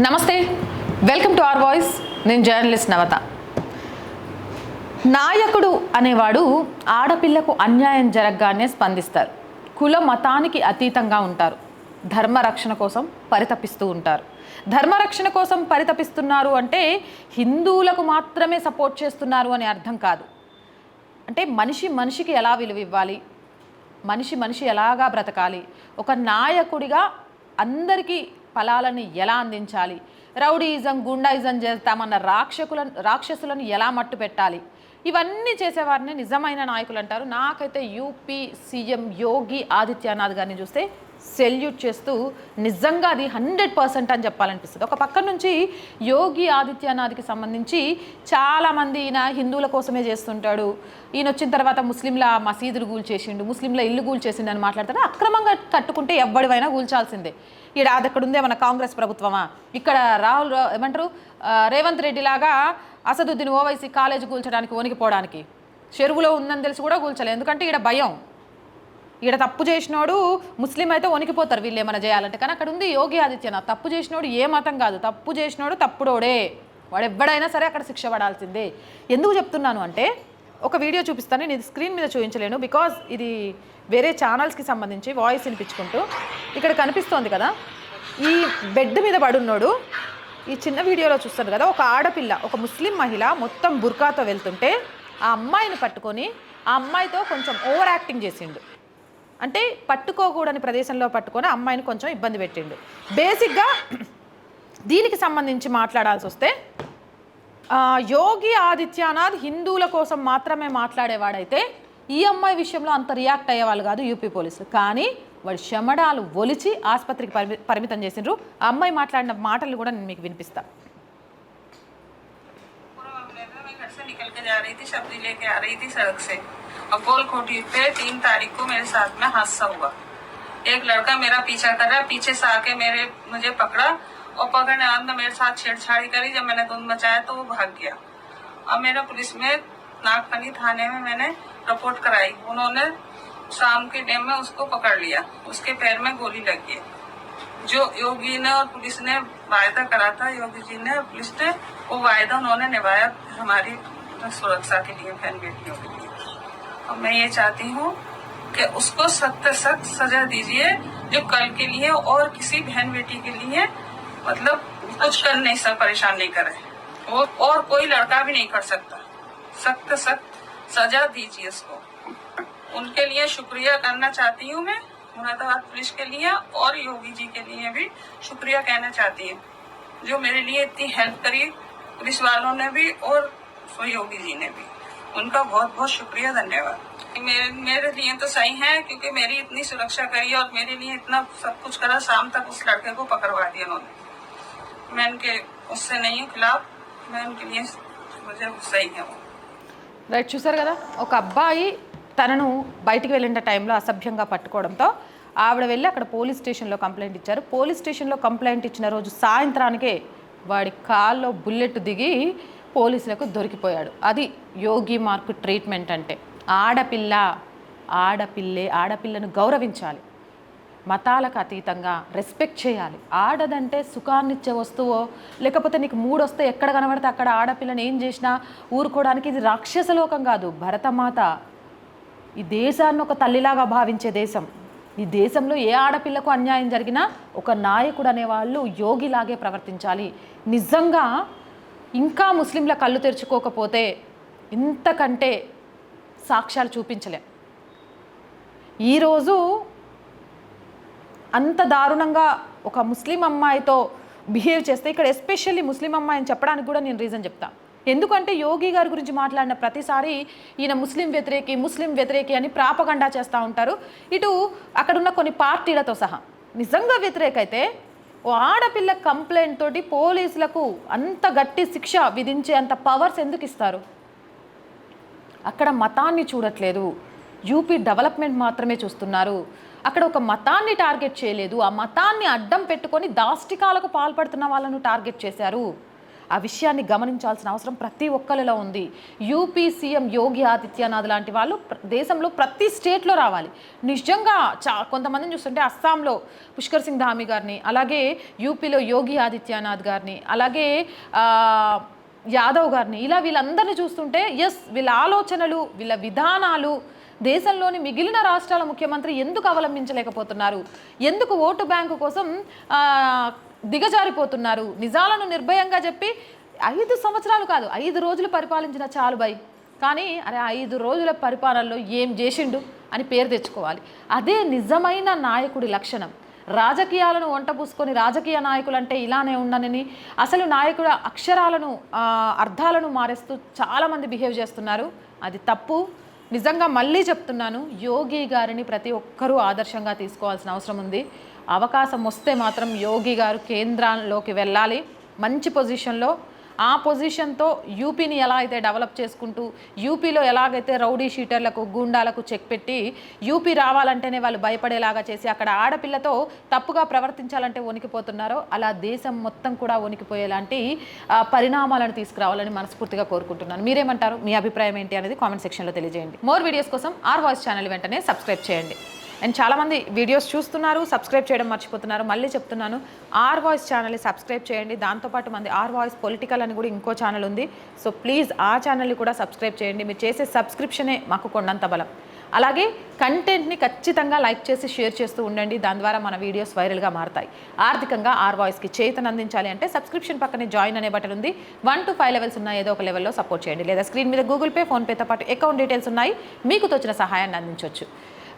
నమస్తే. Welcome to R voice నేను journalist Navata. నాయకుడు అనేవాడు ఆడపిల్లకు అన్యాయం జరగగానే స్పందిస్తారు. కుల మతానికి అతీతంగా ఉంటారు. ధర్మరక్షణ కోసం పరితపిస్తూ ఉంటారు. ధర్మరక్షణ కోసం పరితపిస్తున్నారు అంటే హిందువులకు మాత్రమే సపోర్ట్ చేస్తున్నారు అని అర్థం కాదు. అంటే మనిషి మనిషికి ఎలా విలువ ఇవ్వాలి? మనిషి మనిషి ఎలాగా బ్రతకాలి? ఒక నాయకుడిగా అందరికీ ఫలాలను ఎలా అందించాలి? రౌడీయిజం గుండాయిజం చేస్తామన్న రాక్షకుల రాక్షసులను ఎలా మట్టు పెట్టాలి? ఇవన్నీ చేసేవారిని నిజమైన నాయకులు అంటారు నాకైతే యూపీ సీఎం యోగి ఆదిత్యనాథ్ గారిని చూస్తే సెల్యూట్ చేస్తూ నిజంగా అది హండ్రెడ్ పర్సెంట్ అని చెప్పాలనిపిస్తుంది. ఒక పక్క నుంచి యోగి ఆదిత్యనాథ్కి సంబంధించి చాలామంది ఈయన హిందువుల కోసమే చేస్తుంటాడు. ఈయన వచ్చిన తర్వాత ముస్లింల మసీదులు కూల్చేసిండు ముస్లింల ఇల్లు కూల్చేసిండు అని మాట్లాడతాడు. అక్రమంగా కట్టుకుంటే ఎవ్వడివైనా కూల్చాల్సిందే ఈడ అది అక్కడ ఉందే మన కాంగ్రెస్ ప్రభుత్వమా? ఇక్కడ రాహుల్ ఏమంటారు? రేవంత్ రెడ్డి లాగా అసదుద్దీన్ ఓవైసీ కాలేజ్ కూల్చడానికి వణికిపోవడానికి చెరువులో ఉందని తెలిసి కూడా కూల్చలేదు ఎందుకంటే ఈడ భయం. ఈడ తప్పు చేసినోడు ముస్లిం అయితే వణికిపోతారు వీళ్ళు ఏమైనా చేయాలంటే. కానీ అక్కడ ఉంది యోగి ఆదిత్యనాథ్. తప్పు చేసినోడు ఏ మతం కాదు. తప్పు చేసినోడు తప్పుడోడే. వాడు ఎవడైనా సరే అక్కడ శిక్ష పడాల్సిందే. ఎందుకు చెప్తున్నాను అంటే ఒక వీడియో చూపిస్తాను. నేను స్క్రీన్ మీద చూపించలేను బికాజ్ ఇది వేరే ఛానల్స్కి సంబంధించి వాయిస్ వినిపించుకుంటూ ఇక్కడ కనిపిస్తోంది కదా. ఈ బెడ్ మీద పడున్నోడు ఈ చిన్న వీడియోలో చూస్తాను కదా. ఒక ఆడపిల్ల ఒక ముస్లిం మహిళ మొత్తం బుర్కాతో వెళ్తుంటే ఆ అమ్మాయిని పట్టుకొని ఆ అమ్మాయితో కొంచెం ఓవర్ యాక్టింగ్ చేసిండు. అంటే పట్టుకోకూడని ప్రదేశంలో పట్టుకొని ఆ అమ్మాయిని కొంచెం ఇబ్బంది పెట్టిండు బేసిక్గా దీనికి సంబంధించి మాట్లాడాల్సి వస్తే ఆ, యోగి ఆదిత్యనాథ్ హిందువుల కోసం మాత్రమే మాట్లాడేవాడైతే ఈ అమ్మాయి విషయంలో అంత రియాక్ట్ అయ్యేవాళ్ళు కాదు యూపీ పోలీసులు కానీ వాడి శమడాలు ఒలిచి ఆసుపత్రికి పరిమి పరిమితం చేసిండ్రు ఆ అమ్మాయి మాట్లాడిన మాటలు కూడా నేను మీకు వినిపిస్తా पूरा मामले में मैं घर से निकल के जा रही थी सब्जी लेके आ रही थी सड़क से और गोल कोठी पे तीन तारीख को मेरे साथ में हादसा हुआ। एक लड़का मेरा पीछा कर रहा पीछे से आके मेरे, मुझे पकड़ा और पकड़ने बाद में मेरे साथ छेड़छाड़ी करी। जब मैंने धुंध मचाया तो वो भाग गया। और मेरा पुलिस में नागपनी थाने में मैंने रिपोर्ट कराई। उन्होंने शाम के टाइम में उसको पकड़ लिया। उसके पैर में गोली लग गई। जो योगी ने और पुलिस ने वायदा करा था, योगी जी ने, पुलिस ने, वो वायदा उन्होंने निभाया हमारी सुरक्षा के लिए बहन बेटियों के लिए। और मैं ये चाहती हूँ कि उसको सख्त सख्त सजा दीजिए, जो कल के लिए और किसी बहन बेटी के लिए मतलब कुछ कर नहीं सक, परेशान नहीं करे। वो और कोई लड़का भी नहीं कर सकता। सख्त सख्त सजा दीजिए उसको। उनके लिए शुक्रिया करना चाहती हूँ मैं, मुरादाबाद पुलिस के लिए और योगी जी के लिए भी शुक्रिया कहना चाहती हूँ, जो मेरे लिए इतनी हेल्प करी पुलिस वालों ने भी और योगी जी ने भी। उनका बहुत बहुत शुक्रिया धन्यवाद मेरे मेरे लिए तो सही है क्योंकि मेरी इतनी सुरक्षा करी और मेरे लिए इतना सब कुछ करा शाम तक उस लड़के को पकड़वा दिया उन्होंने मैं उनके उससे नहीं हूँ खिलाफ मैं उनके लिए मुझे सही है वो రైట్ చూసారు కదా ఒక అబ్బాయి తనను బయటికి వెళ్ళిన టైంలో అసభ్యంగా పట్టుకోవడంతో ఆవిడ వెళ్ళి అక్కడ పోలీస్ స్టేషన్లో కంప్లైంట్ ఇచ్చారు పోలీస్ స్టేషన్లో కంప్లైంట్ ఇచ్చిన రోజు సాయంత్రానికే వాడి కాల్లో బుల్లెట్ దిగి పోలీసులకు దొరికిపోయాడు. అది యోగి మార్కు ట్రీట్మెంట్ అంటే. ఆడపిల్ల ఆడపిల్లే ఆడపిల్లను గౌరవించాలి. మతాలకు అతీతంగా రెస్పెక్ట్ చేయాలి. ఆడదంటే సుఖాన్నిచ్చే వస్తువో లేకపోతే నీకు మూడు వస్తే ఎక్కడ కనబడితే అక్కడ ఆడపిల్లని ఏం చేసినా ఊరుకోవడానికి ఇది రాక్షసలోకం కాదు. భరతమాత ఈ దేశాన్ని ఒక తల్లిలాగా భావించే దేశం. ఈ దేశంలో ఏ ఆడపిల్లకు అన్యాయం జరిగినా ఒక నాయకుడు అనేవాళ్ళు యోగిలాగే ప్రవర్తించాలి. నిజంగా ఇంకా ముస్లింల కళ్ళు తెరుచుకోకపోతే ఇంతకంటే సాక్ష్యాలు చూపించలేం. ఈరోజు అంత దారుణంగా ఒక ముస్లిం అమ్మాయితో బిహేవ్ చేస్తే ఇక్కడ ఎస్పెషల్లీ ముస్లిం అమ్మాయి అని చెప్పడానికి కూడా నేను రీజన్ చెప్తాను ఎందుకంటే యోగి గారి గురించి మాట్లాడిన ప్రతిసారి ఈయన ముస్లిం వ్యతిరేకి ముస్లిం వ్యతిరేకి అని ప్రాపగండా చేస్తూ ఉంటారు. ఇటు అక్కడున్న కొన్ని పార్టీలతో సహా. నిజంగా వ్యతిరేకైతే ఓ ఆడపిల్ల కంప్లైంట్ తోటి పోలీసులకు అంత గట్టి శిక్ష విధించే అంత పవర్స్ ఎందుకు ఇస్తారు? అక్కడ మతాన్ని చూడట్లేదు. యూపీ డెవలప్మెంట్ మాత్రమే చూస్తున్నారు. అక్కడ ఒక మతాన్ని టార్గెట్ చేయలేదు. ఆ మతాన్ని అడ్డం పెట్టుకొని దాష్టికాలకు పాల్పడుతున్న వాళ్ళను టార్గెట్ చేశారు. ఆ విషయాన్ని గమనించాల్సిన అవసరం ప్రతి ఒక్కరిలో ఉంది. యూపీ సీఎం యోగి ఆదిత్యనాథ్ లాంటి వాళ్ళు దేశంలో ప్రతి స్టేట్లో రావాలి. నిజంగా చా కొంతమందిని చూస్తుంటే అస్సాంలో పుష్కర్ సింగ్ ధామి గారిని అలాగే యూపీలో యోగి ఆదిత్యనాథ్ గారిని అలాగే యాదవ్ గారిని ఇలా వీళ్ళందరినీ చూస్తుంటే ఎస్ వీళ్ళ ఆలోచనలు వీళ్ళ విధానాలు దేశంలోని మిగిలిన రాష్ట్రాల ముఖ్యమంత్రి ఎందుకు అవలంబించలేకపోతున్నారు? ఎందుకు ఓటు బ్యాంకు కోసం దిగజారిపోతున్నారు? నిజాలను నిర్భయంగా చెప్పి ఐదు సంవత్సరాలు కాదు ఐదు రోజులు పరిపాలించిన చాలు బై కానీ అరే ఐదు రోజుల పరిపాలనలో ఏం చేసిండు అని పేరు తెచ్చుకోవాలి. అదే నిజమైన నాయకుడి లక్షణం. రాజకీయాలను వంట పూసుకొని రాజకీయ నాయకులు అంటే ఇలానే ఉండనని అసలు నాయకుడు అక్షరాలను అర్థాలను మారేస్తూ చాలామంది బిహేవ్ చేస్తున్నారు. అది తప్పు. నిజంగా మళ్ళీ చెప్తున్నాను యోగి గారిని ప్రతి ఒక్కరూ ఆదర్శంగా తీసుకోవాల్సిన అవసరం ఉంది. అవకాశం వస్తే మాత్రం యోగి గారు కేంద్రంలోకి వెళ్ళాలి. మంచి పొజిషన్లో ఆ పొజిషన్తో యూపీని ఎలా అయితే డెవలప్ చేసుకుంటూ యూపీలో ఎలాగైతే రౌడీ షీటర్లకు గూండాలకు చెక్ పెట్టి యూపీ రావాలంటేనే వాళ్ళు భయపడేలాగా చేసి అక్కడ ఆడపిల్లతో తప్పుగా ప్రవర్తించాలంటే వణికిపోతున్నారో అలా దేశం మొత్తం కూడా వణికిపోయేలాంటి పరిణామాలను తీసుకురావాలని మనస్ఫూర్తిగా కోరుకుంటున్నాను. మీరేమంటారు? మీ అభిప్రాయం ఏంటి అనేది కామెంట్ సెక్షన్లో తెలియజేయండి. మోర్ వీడియోస్ కోసం ఆర్ వాయిస్ ఛానల్ వెంటనే సబ్స్క్రైబ్ చేయండి. అండ్ చాలామంది వీడియోస్ చూస్తున్నారు సబ్స్క్రైబ్ చేయడం మర్చిపోతున్నారు. మళ్ళీ చెప్తున్నాను ఆర్ వాయిస్ ఛానల్ని సబ్స్క్రైబ్ చేయండి. దాంతోపాటు మంది ఆర్ వాయిస్ పొలిటికల్ అని కూడా ఇంకో ఛానల్ ఉంది. సో ప్లీజ్ ఆ ఛానల్ని కూడా సబ్స్క్రైబ్ చేయండి. మీరు చేసే సబ్స్క్రిప్షనే మాకు కొండంత బలం. అలాగే కంటెంట్ని ఖచ్చితంగా లైక్ చేసి షేర్ చేస్తూ ఉండండి. దాని ద్వారా మన వీడియోస్ వైరల్గా మారతాయి. ఆర్థికంగా ఆర్ వాయిస్కి చేతను అందించాలి అంటే సబ్స్క్రిప్షన్ పక్కనే జాయిన్ అనే బటన్ ఉంది. వన్ టు ఫైవ్ లెవెల్స్ ఉన్న ఏదో ఒక లెవెల్లో సపోర్ట్ చేయండి. లేదా స్క్రీన్ మీద గూగుల్ పే ఫోన్పేతో పాటు అకౌంట్ డీటెయిల్స్ ఉన్నాయి. మీకు తోచిన సహాయాన్ని అందించవచ్చు